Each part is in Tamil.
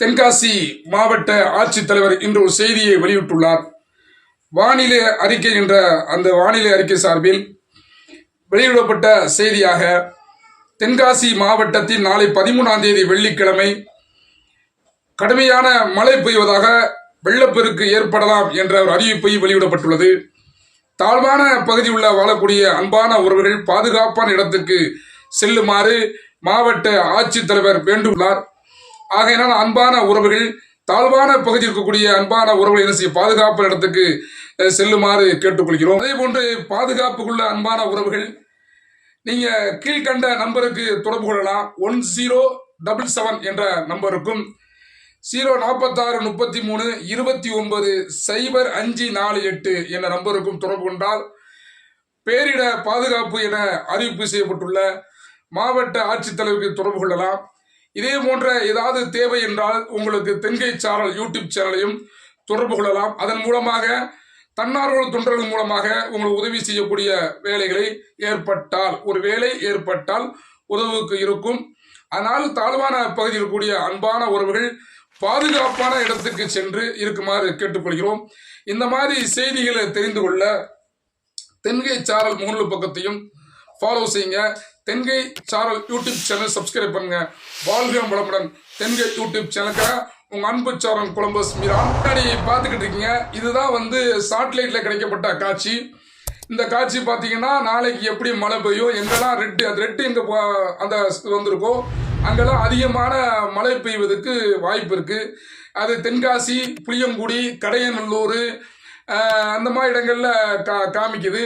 தென்காசி மாவட்ட ஆட்சித்தலைவர் இன்று ஒரு செய்தியை வெளியிட்டுள்ளார். வானிலை அறிக்கை என்ற அந்த வானிலை அறிக்கை சார்பில் வெளியிடப்பட்ட செய்தியாக தென்காசி மாவட்டத்தில் நாளை பதிமூணாம் தேதி வெள்ளிக்கிழமை கடுமையான மழை பெய்வதாக வெள்ளப்பெருக்கு ஏற்படலாம் என்ற ஒரு அறிவிப்பை வெளியிடப்பட்டுள்ளது. தாழ்வான பகுதியுள்ள வாழக்கூடிய அன்பான உறவுகள் பாதுகாப்பான இடத்துக்கு செல்லுமாறு மாவட்ட ஆட்சித்தலைவர் வேண்டுள்ளார். ஆகையினால் அன்பான உறவுகள் தாழ்வான பகுதியில் இருக்கக்கூடிய அன்பான உறவுகளை என்ன செய்ய பாதுகாப்பு இடத்துக்கு செல்லுமாறு கேட்டுக்கொள்கிறோம். அதே போன்று பாதுகாப்புக்குள்ள அன்பான உறவுகள் நீங்க கீழ்கண்ட நம்பருக்கு தொடர்பு கொள்ளலாம். ஒன் ஜீரோ டபுள் செவன் என்ற நம்பருக்கும் ஜீரோ நாற்பத்தாறு முப்பத்தி மூணு இருபத்தி ஒன்பது சைபர் அஞ்சு நாலு எட்டு என்ற நம்பருக்கும் தொடர்பு கொண்டால் பேரிட பாதுகாப்பு என அறிவிப்பு செய்யப்பட்டுள்ள மாவட்ட ஆட்சித்தலைவருக்கு தொடர்பு கொள்ளலாம். இதே போன்ற ஏதாவது தேவை என்றால் உங்களுக்கு தென்கை சாரல் யூடியூப் சேனலையும் தொடர்பு கொள்ளலாம். அதன் மூலமாக தன்னார்வல தொண்டர்கள் மூலமாக உங்களுக்கு உதவி செய்யக்கூடிய வேலைகளை ஏற்பட்டால் ஒரு வேலை ஏற்பட்டால் உதவுக்கு இருக்கும். ஆனால் தாழ்வான பகுதியில் இருக்கக்கூடிய அன்பான உறவுகள் பாதுகாப்பான இடத்துக்கு சென்று இருக்குமாறு கேட்டுக்கொள்கிறோம். இந்த மாதிரி செய்திகளை தெரிந்து கொள்ள தென்கை சாரல் முகநூல் பக்கத்தையும் ஃபாலோ செய்யுங்க. தென்கை சாரல் யூடியூப் சேனல் சப்ஸ்கிரைப் பண்ணுங்க. வாழ்க வளமுடன் தென்கை யூடியூப் சேனலுக்கு உங்க அன்பு சாரன் கொலம்பஸ் மீரா. முன்னாடி பார்த்துக்கிட்டு இருக்கீங்க. இதுதான் வந்து சாட்டிலைட்ல கிடைக்கப்பட்ட காட்சி. இந்த காட்சி பார்த்தீங்கன்னா நாளைக்கு எப்படி மழை பெய்யும் எங்கெல்லாம் ரெட்டு அந்த ரெட்டு எங்க அந்த வந்திருக்கோ அங்கெல்லாம் அதிகமான மழை பெய்வதற்கு வாய்ப்பு இருக்கு. அது தென்காசி புளியங்குடி கடையநல்லூர் அந்த மாதிரி இடங்கள்ல கா காமிக்குது.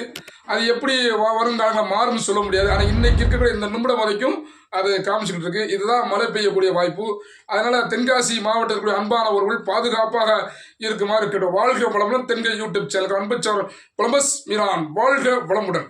அது எப்படி வரும் வருங்காலங்கள் மாறும்னு சொல்ல முடியாது. ஆனால் இன்னைக்கு இருக்கிற இந்த நிமிடம் வரைக்கும் அது காமிச்சுக்கிட்டு இருக்கு. இதுதான் மழை பெய்யக்கூடிய வாய்ப்பு. அதனால தென்காசி மாவட்டத்தில் அன்பானவர்கள் பாதுகாப்பாக இருக்குமாறு கேட்டு வாழ்க வளமுடன் தென்கை யூடியூப் சேனல் அன்பு கொலம்பஸ் மீரான். வாழ்க வளமுடன்.